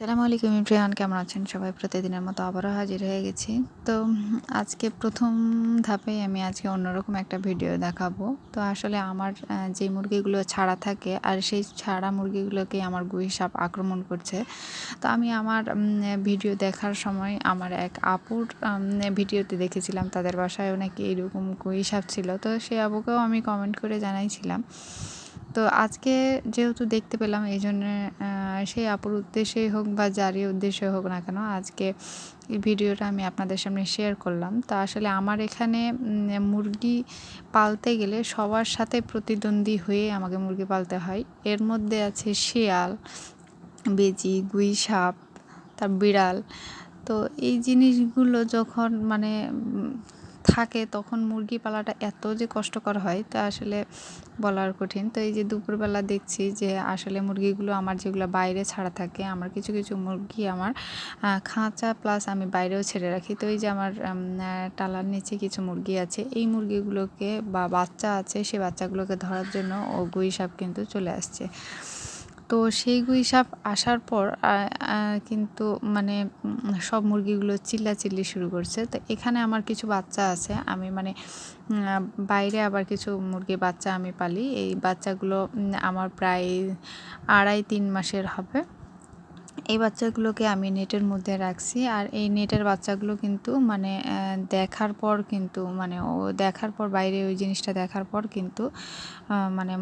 সালামু আলাইকুম ইমরান, কেমন আছেন? সবাই প্রতিদিনের মতো আবারও হাজির হয়ে গেছি। তো আজকে প্রথম ধাপে আমি আজকে অন্যরকম একটা ভিডিও দেখাবো। তো আসলে আমার যে মুরগিগুলো ছাড়া থাকে আর সেই ছাড়া মুরগিগুলোকে আমার গুই সাপ আক্রমণ করছে। তো আমি আমার ভিডিও দেখার সময় আমার এক আপুর ভিডিওতে দেখেছিলাম, তাদের বাসায়ও নাকি এরকম গুই সাপ ছিল। তো সেই আপুকেও আমি কমেন্ট করে জানাইছিলাম। তো আজকে যেহেতু দেখতে পেলাম, এই জন্য সেই আপুর উদ্দেশ্যেই হোক বা যারই উদ্দেশ্যে হোক না কেন, আজকে এই ভিডিওটা আমি আপনাদের সামনে শেয়ার করলাম। তো আসলে আমার এখানে মুরগি পালতে গেলে সবার সাথে প্রতিদ্বন্দ্বী হয়ে আমাকে মুরগি পালতে হয়। এর মধ্যে আছে শিয়াল, বেজি, গুই সাপ, তার বিড়াল। তো এই জিনিসগুলো যখন মানে থাকে, তখন মুরগি পালাটা এত যে কষ্টকর হয় তা আসলে বলার কঠিন। তো এই যে দুপুরবেলা দেখছি যে আসলে মুরগিগুলো আমার যেগুলো বাইরে ছাড়া থাকে, আমার কিছু কিছু মুরগি আমার খাঁচা প্লাস আমি বাইরেও ছেড়ে রাখি। তো এই যে আমার টালার নিচে কিছু মুরগি আছে, এই মুরগিগুলোকে বা বাচ্চা আছে, সে বাচ্চাগুলোকে ধরার জন্য ও গুই সাপ কিন্তু চলে আসছে। তো সেই গুই সাপ আসার পর কিন্তু মানে সব মুরগিগুলো চিল্লাচিল্লি শুরু করছে। তো এখানে আমার কিছু বাচ্চা আছে, আমি মানে বাইরে আবার কিছু মুরগি বাচ্চা আমি পালি। এই বাচ্চাগুলো আমার প্রায় আড়াই তিন মাসের হবে। এই বাচ্চাগুলোকে আমি নেটের মধ্যে রাখছি আর এই নেটের বাচ্চাগুলো কিন্তু মানে দেখার পর কিন্তু মানে ও দেখার পর বাইরে ওই জিনিসটা দেখার পর কিন্তু মানে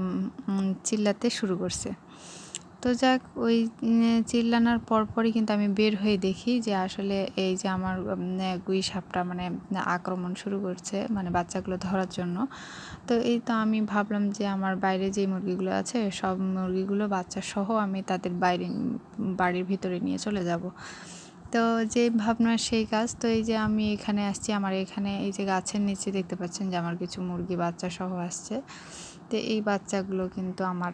চিল্লাতে শুরু করছে। তো যাক, ওই চিল্লানোর পরপরই কিন্তু আমি বের হয়ে দেখি যে আসলে এই যে আমার গুই সাপটা মানে আক্রমণ শুরু করছে মানে বাচ্চাগুলো ধরার জন্য। তো এই তো আমি ভাবলাম যে আমার বাইরে যে মুরগিগুলো আছে, সব মুরগিগুলো বাচ্চা সহ আমি তাদের বাইরে, বাড়ির ভিতরে নিয়ে চলে যাব। তো যে ভাবনা সেই কাজ। তো এই যে আমি এখানে আসছি, আমার এখানে এই যে গাছের নিচে দেখতে পাচ্ছেন যে আমার কিছু মুরগি বাচ্চা সহ আসছে। তো এই বাচ্চাগুলো কিন্তু আমার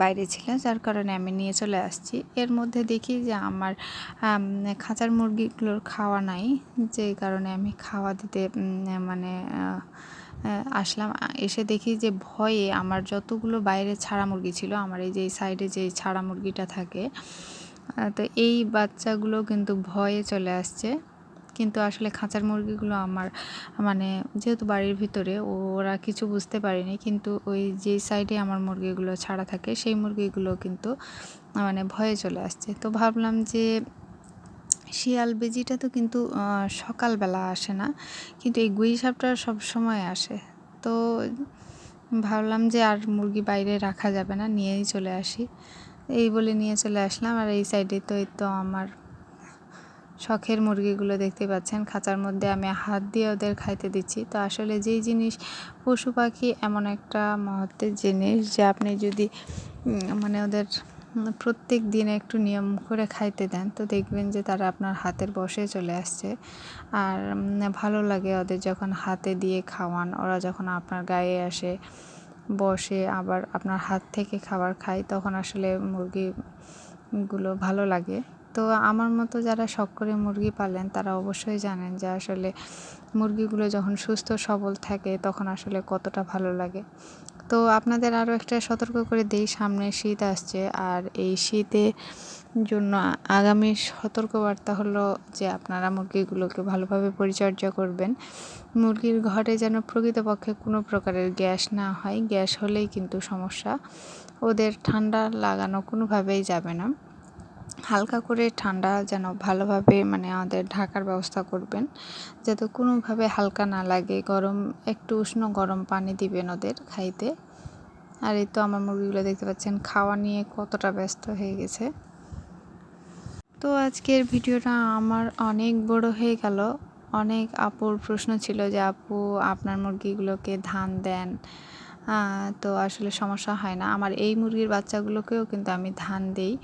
বাইরে ছিল যার কারণে আমি নিয়ে চলে আসছি। এর মধ্যে দেখি যে আমার খাঁচার মুরগিগুলোর খাওয়া নাই, যে কারণে আমি খাওয়া দিতে মানে আসলাম। এসে দেখি যে ভয়ে আমার যতগুলো বাইরে ছাড়া মুরগি ছিল, আমার এই যে সাইডে যে ছাড়া মুরগিটা থাকে তো এই বাচ্চাগুলো কিন্তু ভয়ে চলে আসছে। কিন্তু আসলে খাঁচার মুরগিগুলো আমার মানে যেহেতু বাড়ির ভিতরে, ওরা কিছু বুঝতে পারেনি। কিন্তু ওই যে সাইডে আমার মুরগিগুলো ছাড়া থাকে, সেই মুরগিগুলো কিন্তু মানে ভয়ে চলে আসছে। তো ভাবলাম যে, শিয়াল বেজিটা তো কিন্তু সকালবেলা আসে না, কিন্তু এই গুই সাপটা সব সময় আসে। তো ভাবলাম যে আর মুরগি বাইরে রাখা যাবে না, নিয়েই চলে আসি। এই বলে নিয়ে চলে আসলাম, আর এই সাইডে তো, এই তো আমার শখের মুরগিগুলো দেখতে পাচ্ছেন। খাঁচার মধ্যে আমি হাত দিয়ে ওদের খাইতে দিচ্ছি। তো আসলে যেই জিনিস পশু পাখি এমন একটা মহত্বের জিনিস যে আপনি যদি মানে ওদের প্রত্যেক দিন একটু নিয়ম করে খাইতে দেন, তো দেখবেন যে তারা আপনার হাতের বসে চলে আসছে। আর ভালো লাগে ওদের যখন হাতে দিয়ে খাওয়ান। ওরা যখন আপনার গায়ে আসে, বসে আবার আপনার হাত থেকে খাবার খায়, তখন আসলে মুরগিগুলো ভালো লাগে। তো আমার মতো যারা শখ করে মুরগি পালেন, তারা অবশ্যই জানেন যে আসলে মুরগিগুলো যখন সুস্থ, সবল থাকে তখন আসলে কতটা ভালো লাগে। তো আপনাদের আরও একটা সতর্ক করে দিই, সামনে শীত আসছে আর এই শীতে জন্য আগামী সতর্কবার্তা হলো যে আপনারা মুরগিগুলোকে ভালোভাবে পরিচর্যা করবেন। মুরগির ঘরে যেন প্রকৃতপক্ষে কোনো প্রকারের গ্যাস না হয়, গ্যাস হলেই কিন্তু সমস্যা। ওদের ঠান্ডা লাগানো কোনোভাবেই যাবে না। হালকা করে ঠান্ডা যেন ভালোভাবে মানে আমাদের ঢাকার ব্যবস্থা করবেন, যাতে কোনোভাবে হালকা না লাগে। গরম, একটু উষ্ণ গরম পানি দিবেন ওদের খাইতে। আর এই তো আমার মুরগিগুলো দেখতে পাচ্ছেন, খাওয়া নিয়ে কতটা ব্যস্ত হয়ে গেছে। তো আজকের ভিডিওটা আমার অনেক বড় হয়ে গেল। অনেক আপুর প্রশ্ন ছিল যে, আপু, আপনার মুরগিগুলোকে ধান দেন? তো আসলে সমস্যা হয় না। আমার এই মুরগির বাচ্চাগুলোকেও কিন্তু আমি ধান দেই।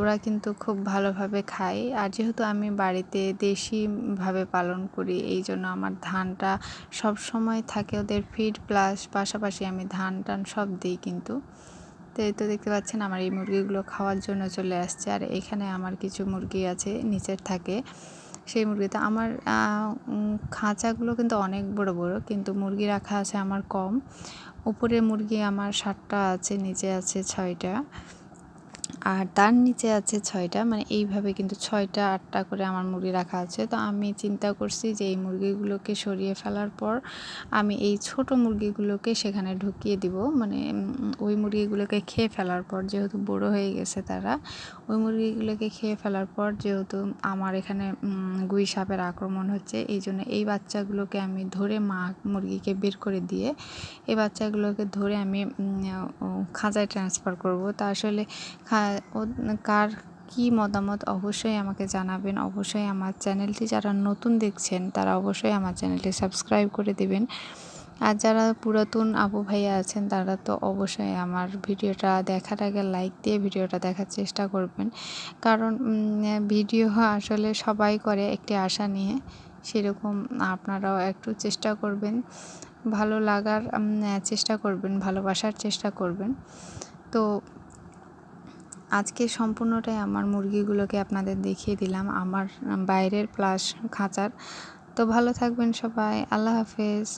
ওরা কিন্তু খুব ভালোভাবে খায়। আর যেহেতু আমি বাড়িতে দেশিভাবে পালন করি, এই জন্য আমার ধানটা সব সময় থাকে ওদের ফিড প্লাস পাশাপাশি আমি ধান টান সব দিই কিন্তু। তো এই তো দেখতে পাচ্ছেন আমার এই মুরগিগুলো খাওয়ার জন্য চলে আসছে। আর এখানে আমার কিছু মুরগি আছে, নিচের থাকে। সেই মুরগিতে আমার খাঁচাগুলো কিন্তু অনেক বড় বড়, কিন্তু মুরগি রাখা আছে আমার কম। উপরে মুরগি আমার সাতটা আছে, নিচে আছে ছয়টা। আর তার নিচে আছে ছয়টা মানে এইভাবে কিন্তু ছয়টা, আটটা করে আমার মুরগি রাখা আছে। তো আমি চিন্তা করছি যে এই মুরগিগুলোকে সরিয়ে ফেলার পর আমি এই ছোট মুরগিগুলোকে সেখানে ঢুকিয়ে দিব। মানে ওই মুরগিগুলোকে খেয়ে ফেলার পর যেহেতু বড় হয়ে গেছে তারা, ওই মুরগিগুলোকে খেয়ে ফেলার পর যেহেতু আমার এখানে গুই সাপের আক্রমণ হচ্ছে, এই জন্য এই বাচ্চাগুলোকে আমি ধরে মা মুরগিকে বের করে দিয়ে এই বাচ্চাগুলোকে ধরে আমি খাঁচায় ট্রান্সফার করব। তা আসলে কার কি মতামত অবশ্যই আমাকে জানাবেন। অবশ্যই আমার চ্যানেলটি যারা নতুন দেখছেন, তারা অবশ্যই আমার চ্যানেলটি সাবস্ক্রাইব করে দেবেন। আর যারা পুরাতন আবু ভাইয়া আছেন, তারা তো অবশ্যই আমার ভিডিওটা দেখার আগে লাইক দিয়ে ভিডিওটা দেখার চেষ্টা করবেন। কারণ ভিডিও আসলে সবাই করে একটি আশা নিয়ে, সেরকম আপনারাও একটু চেষ্টা করবেন। ভালো লাগার চেষ্টা করবেন, ভালোবাসার চেষ্টা করবেন। তো আজকে সম্পূর্ণটাই আমার মুরগিগুলোকে আপনাদের দেখিয়ে দিলাম, আমার বাইরের প্লাস খাঁচার। তো ভালো থাকবেন সবাই, আল্লাহ হাফেজ।